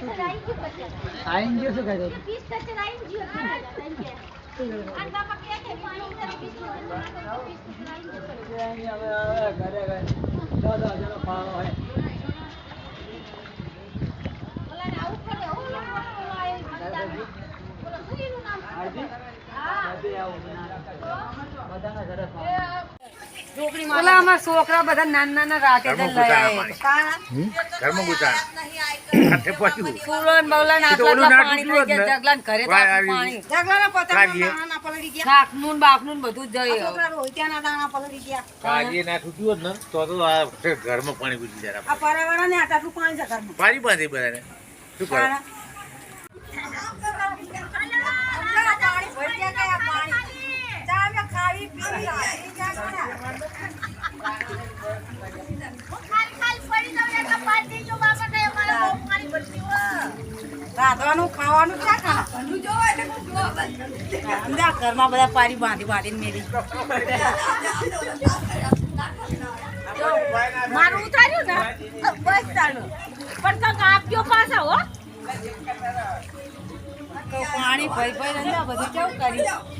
ઘરમાં ઘૂંટાણ હાથે પહોંચ્યું ફૂલોન બવલાન એ તો આટલા ઓલું આટલા નાટું પાણી થઈ જ ગયા ને. જગલાન ઘરે તો વાય આટલું આવી. પાણી કાઢીએ. બાકનું નાના બધું જ જઈ કાઢીએ ના તૂટ્યું હોત ને તો તો આ ઘરમાં પાણી ઘૂસી જાય કરો રાંધવાનું, ખાવાનું ક્યાં ખાવાનું ઘરમાં બધા પારી બાંધી બાંધીને મેલી. મારું ઉતાર્યું ને, બસ તારું પણ તો હો? પાણી ભાઈ ભાઈ બધું કેવું કર્યું?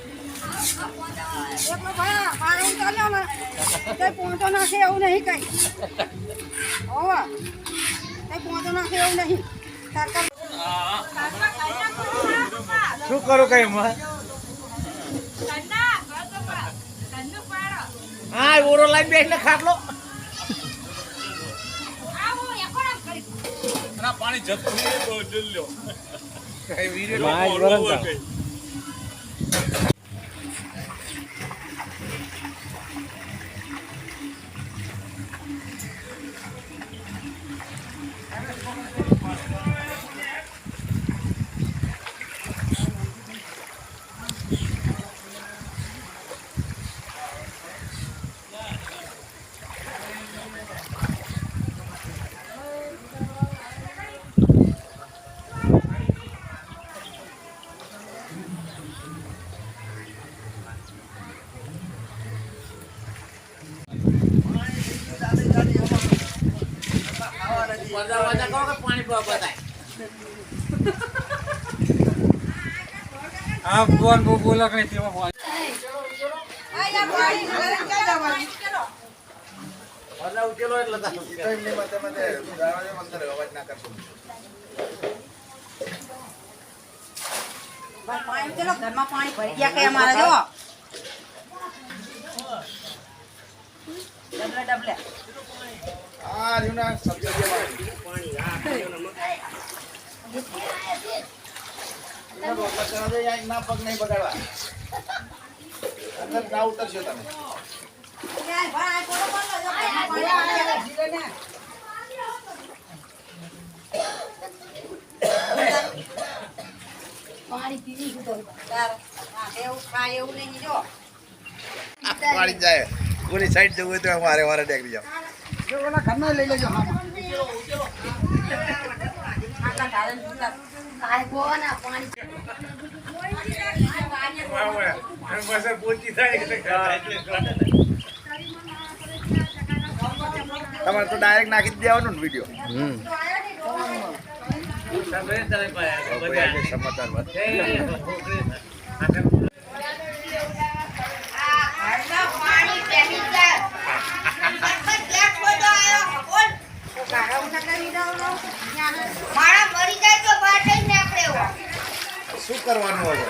ઉતારી લો એકલો ભણા પાણી ઉતાર્યો ને કઈ પોંચો નાખે એવું નહીં કઈ હોવા કઈ પોંચો નાખે એવું નહીં સરકાર શું કરો કઈ હા ઓરો લાઈન બેસને ખાટલો પાણી જતું નહીં કઈ વીડિયો પાણી બતાય આ બોલ બોલ બોલો કઈ તેમાં બોલ ઉકેલો એટલે તારું. પાણી ચલો ઘરમાં પાણી ભરી ગયા કે અમારા જો ડબલે ડબલે ક્યાંય ભાઈ બોલો બોલો જો ઘરમાં પાણી પીવી શું એવું ખાય એવું નહીં જો પાણી જાય. ઓલી સાઈડ જવું હોય તો મારે મારે ટેકરી જાઓ ઘરમાં લઈ લેજો તમારે તો ડાયરેક્ટ નાખી દેવાનું ને વીડિયો સમાચાર વાત મારા મરી જાય તો બહાર જઈને નીકળે એવો. શું કરવાનું હવે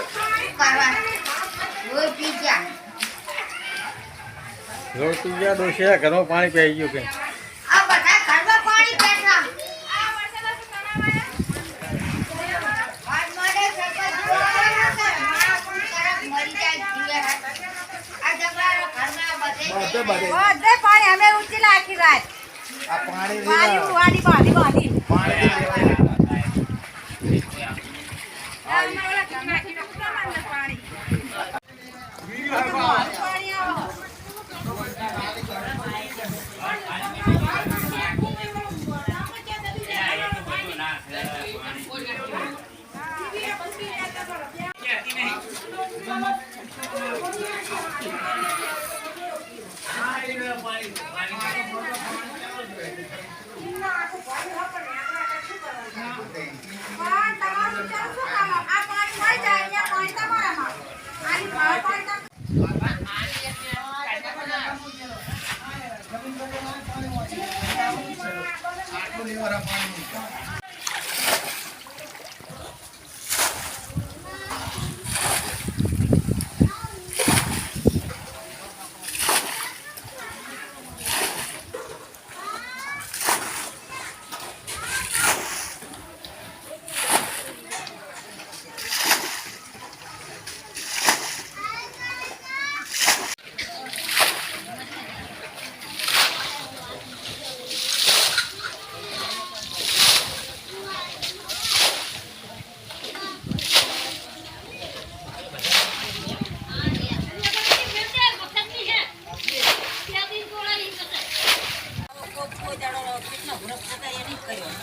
કરવા. રોજ પી ગયા. રોટી ગયા ડોશિયા ઘરમાં પાણી પી ગયું કે આ બધા પાણી બેઠા. આજ મને સરપંચ જોવા આવ્યા હતા. મારા પણ તરફ મરી જાય જીવે. આ જબરાનો ઘરમાં બધે બધે બધે બધે પાણી અમે ઉચી નાખી રાત આ પાણી પાણી વાડી બાંધી. Second.